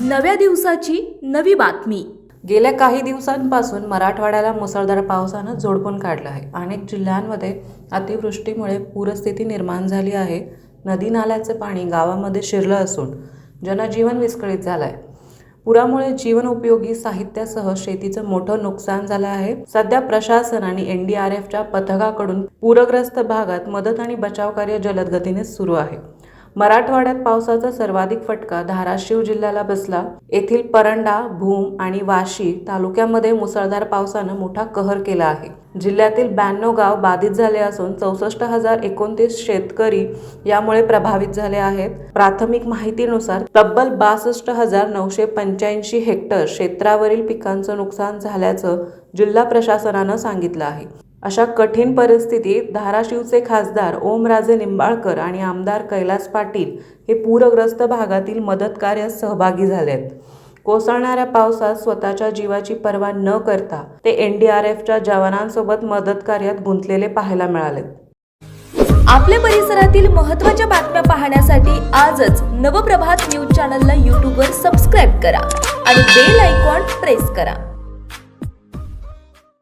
नव्या दिवसाची नवी बातमी. गेल्या काही दिवसांपासून मराठवाड्याला मुसळधार पावसानं झोडपून काढलं आहे. अनेक जिल्ह्यांमध्ये अतिवृष्टीमुळे पूरस्थिती निर्माण झाली आहे. नदी नाल्याचं पाणी गावामध्ये शिरलं असून जनजीवन विस्कळीत झालं आहे पुरामुळे जीवन उपयोगी साहित्यासह शेतीचं मोठं नुकसान झालं आहे. सध्या प्रशासन आणि एन डी आर एफच्या पथकाकडून पूरग्रस्त भागात मदत आणि बचाव कार्य जलद गतीने सुरू आहे. मराठवाड्यात पावसाचा सर्वाधिक फटका धाराशिव जिल्ह्याला बसला. येथील परंडा भूम आणि वाशी तालुक्यामध्ये मुसळधार पावसानं मोठा कहर केला आहे. जिल्ह्यातील ब्याण्णव गाव बाधित झाले असून चौसष्ट हजार एकोणतीस शेतकरी यामुळे प्रभावित झाले आहेत. प्राथमिक माहितीनुसार तब्बल बासष्ट हजार नऊशे पंच्याऐंशी हेक्टर क्षेत्रावरील पिकांचं नुकसान झाल्याचं जिल्हा प्रशासनानं सांगितलं आहे. अशा कठीण परिस्थितीत धाराशिवचे खासदार ओमराजे निंबाळकर आणि आमदार कैलास पाटील हे पूरग्रस्त भागातील मदत कार्यात सहभागी झालेत. कोसळणाऱ्या पावसात स्वतःच्या जीवाची पर्वा न करता ते एन डी आर एफच्या जवानांसोबत मदत कार्यात गुंतलेले पाहायला मिळाले आपल्या परिसरातील महत्त्वाच्या बातम्या पाहण्यासाठी आजच नवप्रभात न्यूज चॅनलला यूट्यूबवर सबस्क्राईब करा आणि बेल आयकॉन प्रेस करा.